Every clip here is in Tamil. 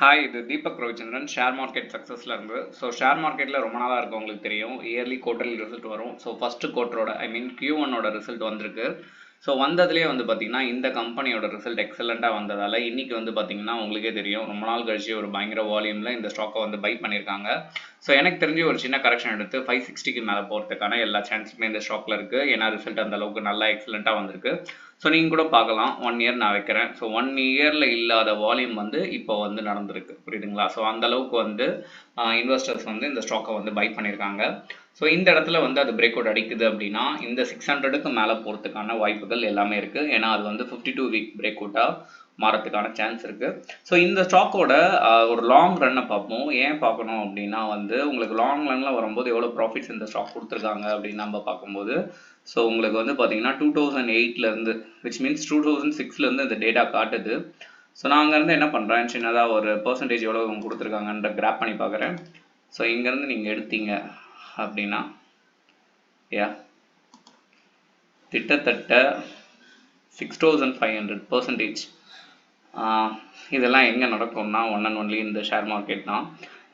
ஹாய் இது தீபக் ரவிச்சந்திரன். ஷேர் மார்க்கெட் சக்ஸஸ்ல இருந்து. ஸோ ஷேர் மார்க்கெட்டில் ரொம்ப நாளாக இருக்கும் உங்களுக்கு தெரியும். இயர்லி குவார்டர்லி ரிசல்ட் வரும். ஸோ ஃபஸ்ட்டு குவார்டரோட ஐ மீன் கியூ ஒன்னோட ரிசல்ட் வந்திருக்கு. ஸோ வந்ததுலேயே வந்து பார்த்தீங்கன்னா இந்த கம்பெனியோட ரிசல்ட் எக்ஸலண்ட்டாக வந்ததால் இன்றைக்கி வந்து பார்த்தீங்கன்னா உங்களுக்கே தெரியும். ரொம்ப நாள் கழிச்சு ஒரு பயங்கர வால்யூமில் இந்த ஸ்டாக்கை வந்து பை பண்ணியிருக்காங்க ஸோ எனக்கு தெரிஞ்சு ஒரு சின்ன கரெக்ஷன் எடுத்து ஃபைவ் சிக்ஸ்டிக்கு மேலே போகிறதுக்கான எல்லா சான்ஸுமே இந்த ஸ்டாக்கில் இருக்குது ஏன்னா ரிசல்ட் அந்த அளவுக்கு நல்லா எக்ஸலண்ட்டாக வந்திருக்கு. ஸோ நீங்கள் கூட பார்க்கலாம். ஒன் இயர் நான் வைக்கிறேன். ஸோ ஒன் இயரில் இல்லாத வால்யூம் வந்து இப்போ வந்து நடந்திருக்கு. புரியுதுங்களா? ஸோ அந்த அளவுக்கு வந்து இன்வெஸ்டர்ஸ் வந்து இந்த ஸ்டாக்கை வந்து பை பண்ணியிருக்காங்க ஸோ இந்த இடத்துல வந்து அது பிரேக் அவுட் அடிக்குது அப்படின்னா இந்த சிக்ஸ் ஹண்ட்ரடுக்கு மேலே போகிறதுக்கான வாய்ப்புகள் எல்லாமே இருக்குது ஏன்னா அது வந்து ஃபிஃப்டி டூ வீக் பிரேக் அவுட்டாக மாறத்துக்கான சான்ஸ் இருக்குது ஸோ இந்த ஸ்டாக்கோட ஒரு லாங் ரன்னை பார்ப்போம். ஏன் பார்க்கணும் அப்படின்னா வந்து உங்களுக்கு லாங் ரன்னில் வரும்போது எவ்வளோ ப்ராஃபிட்ஸ் இந்த ஸ்டாக் கொடுத்துருக்காங்க அப்படின்னு நம்ம பார்க்கும்போது ஸோ உங்களுக்கு வந்து பார்த்தீங்கன்னா டூ தௌசண்ட் எயிட்லேருந்து விச் மீன்ஸ் டூ தௌசண்ட் சிக்ஸ்லேருந்து இந்த டேட்டா காட்டுது. ஸோ நான் அங்கேருந்து என்ன பண்ணுறேன் சின்னதாக ஒரு பர்சன்டேஜ் எவ்வளோ கொடுத்துருக்காங்கன்ற கிராப் பண்ணி பார்க்குறேன். ஸோ இங்கேருந்து நீங்கள் எடுத்தீங்க. அப்படின்னா யா கிட்டத்தட்ட six thousand five hundred percentage இதெல்லாம் எங்கே நடக்கும்னா ஒன் அண்ட் ஒன்லி இந்த ஷேர் மார்க்கெட் தான்.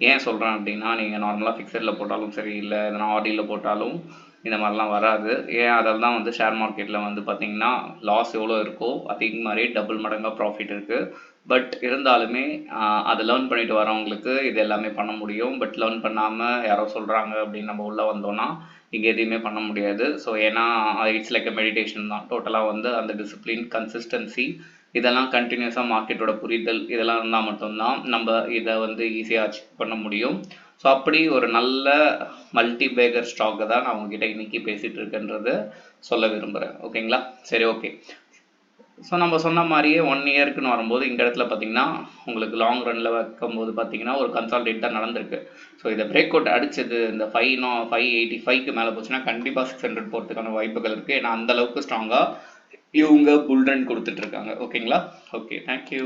ஏன் சொல்கிறேன் அப்படின்னா நீங்கள் நார்மலாக ஃபிக்ஸடில் போட்டாலும் சரி இல்லை எதனா ஆடியில் போட்டாலும் இந்த மாதிரிலாம் வராது. ஏன் அதில் தான் வந்து ஷேர் மார்க்கெட்டில் வந்து பார்த்தீங்கன்னா லாஸ் எவ்வளோ இருக்கோ அதே மாதிரி டபுள் மடங்காக ப்ராஃபிட் இருக்குது பட் இருந்தாலுமே அதை லேர்ன் பண்ணிட்டு வரவங்களுக்கு இது எல்லாமே பண்ண முடியும். பட் லேர்ன் பண்ணாமல் யாரோ சொல்கிறாங்க அப்படின்னு நம்ம உள்ளே வந்தோம்னா இங்கே எதையுமே பண்ண முடியாது. ஸோ ஏன்னா இட்ஸ் லைக் அ மெடிடேஷன் தான். டோட்டலாக வந்து அந்த டிசிப்ளின் கன்சிஸ்டன்சி இதெல்லாம் கண்டினியூஸாக மார்க்கெட்டோட புரிதல் இதெல்லாம் இருந்தால் மட்டும்தான் நம்ம இதை வந்து ஈஸியாக அச்சீவ் பண்ண முடியும். ஸோ அப்படி ஒரு நல்ல மல்டி பேக்கர் ஸ்டாக்கை தான் நான் உங்ககிட்ட இன்னைக்கு பேசிகிட்டு இருக்கேன்றது சொல்ல விரும்புகிறேன் ஓகேங்களா சரி ஓகே ஸோ நம்ம சொன்ன மாதிரியே ஒன் இயர்க்குன்னு வரும்போது இந்த இடத்துல பார்த்தீங்கன்னா உங்களுக்கு லாங் ரனில் வைக்கும்போது பார்த்தீங்கன்னா ஒரு கன்சால்டேட் தான் நடந்திருக்கு. ஸோ இதை பிரேக் அவுட் அடிச்சது இந்த ஃபைவ் நோ ஃபைவ் எயிட்டி ஃபைவ்க்கு மேலே போச்சுன்னா கண்டிப்பாக சிக்ஸ் ஹண்ட்ரட் போகிறதுக்கான வாய்ப்புகள் இருக்குது ஏன்னா அந்த அளவுக்கு ஸ்ட்ராங்காக இவங்க புல் ரன் கொடுத்துட்டு இருக்காங்க. ஓகேங்களா ஓகே தேங்க்யூ